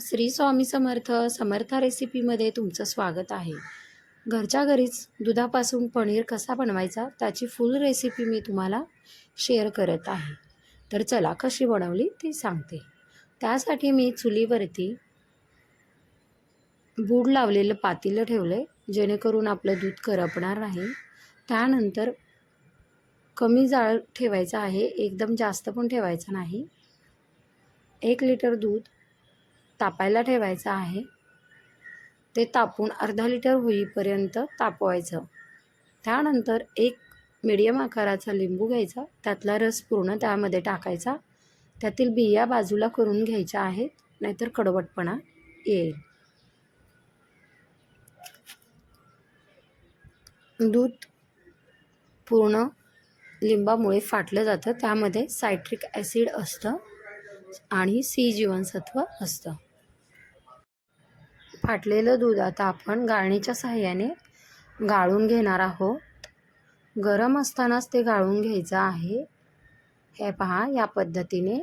श्री स्वामी समर्थ समर्थ रेसिपीमध्ये तुमचं स्वागत आहे. घरच्या घरीच दुधापासून पनीर कसा बनवायचा त्याची फुल रेसिपी मी तुम्हाला शेअर करत आहे. तर चला कशी बनवली ती सांगते. त्यासाठी मी चुलीवरती बूड लावलेलं पातेलं ठेवलं आहे जेणेकरून आपलं दूध करपणार नाही. त्यानंतर कमी जाळ ठेवायचं आहे एकदम जास्त पण ठेवायचं नाही. एक लिटर दूध तापायला ठेवायचं आहे. ते तापून अर्धा लिटर होईपर्यंत तापवायचं. त्यानंतर एक मिडियम आकाराचा लिंबू घ्यायचा. त्यातला रस पूर्ण त्यामध्ये टाकायचा. त्यातील बिया बाजूला करून घ्यायच्या आहेत नाहीतर कडवटपणा येईल. दूध पूर्ण लिंबामुळे फाटलं जातं. त्यामध्ये सायट्रिक ॲसिड असतं आणि सी जीवनसत्व असतं. फाटलेलं दूध आता आपण गाळणीच्या सहाय्याने गाळून घेणार आहोत. गरम असतानाच ते गाळून घ्यायचं आहे. हे पहा या पद्धतीने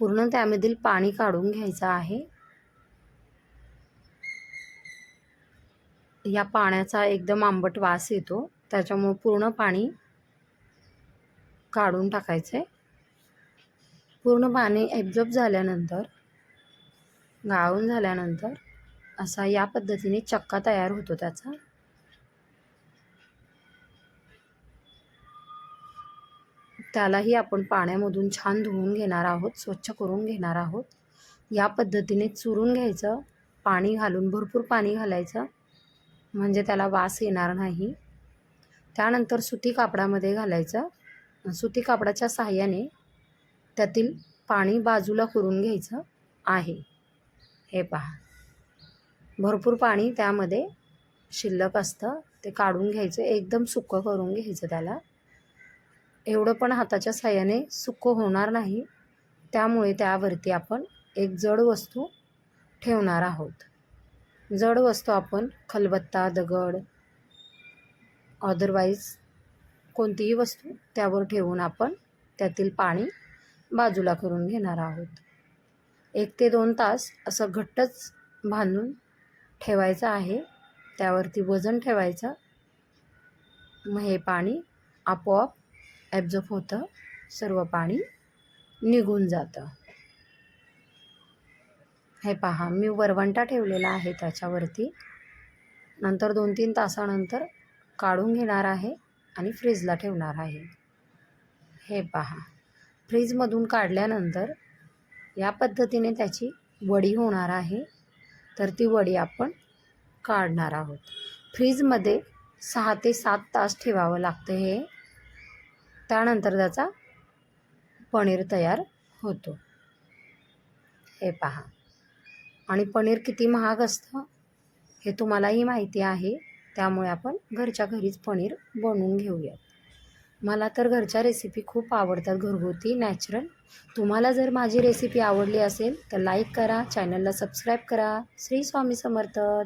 पूर्ण त्यामधील पाणी काढून घ्यायचं आहे. या पाण्याचा एकदम आंबट वास येतो. त्याच्यामुळे पूर्ण पाणी काढून टाकायचं आहे पूर्ण पाणी ॲब्झॉर्ब झाल्यानंतर गाळून झाल्यानंतर असा या पद्धतीने चक्का तयार होतो त्याचा. त्यालाही आपण पाण्यामधून छान धुवून घेणार आहोत स्वच्छ करून घेणार आहोत. या पद्धतीने चुरून घ्यायचं पाणी घालून भरपूर पाणी घालायचं म्हणजे त्याला वास येणार नाही. त्यानंतर सुती कापडामध्ये घालायचं. सुती कापडाच्या सहाय्याने त्यातील पाणी बाजूला करून घ्यायचं आहे. हे पहा. भरपूर पाणी त्यामध्ये शिल्लक असतं. ते काढून घ्यायचं. एकदम सुकं करून घ्यायचं त्याला. एवढं पण हाताच्या साह्याने सुकं होणार नाही. त्यामुळे त्यावरती आपण एक जड वस्तू ठेवणार आहोत. जड वस्तू आपण खलबत्ता दगड अदरवाईज कोणतीही वस्तू त्यावर ठेवून आपण त्यातील पाणी बाजूला करून घेणार आहोत. एक ते दोन तास असं घट्टच बांधून ठेवायचं आहे. त्यावरती वजन ठेवायचं. मग हे पाणी आपोआप ॲब्झॉर्ब होतं. सर्व पाणी निघून जातं. हे पहा मी वरवंटा ठेवलेला आहे त्याच्यावरती. नंतर दोन तीन तासानंतर काढून घेणार आहे आणि फ्रीजला ठेवणार आहे. हे पहा फ्रीजमधून काढल्यानंतर या पद्धतीने त्याची वडी होणार आहे. तर ती वडी आपण काढणार आहोत. फ्रीजमध्ये सहा ते सात तास ठेवावं लागतं हे. त्यानंतर त्याचा पनीर तयार होतो. हे पहा. आणि पनीर किती महाग असतं हे तुम्हालाही माहिती आहे. त्यामुळे आपण घरच्या घरीच पनीर बनवून घेऊयात. मला तर घरच्या रेसिपी खूप आवडतात घरगुती नॅचरल तुम्हाला जर माझी रेसिपी आवडली असेल तर लाईक करा चॅनलला सबस्क्राईब करा. श्री स्वामी समर्थ.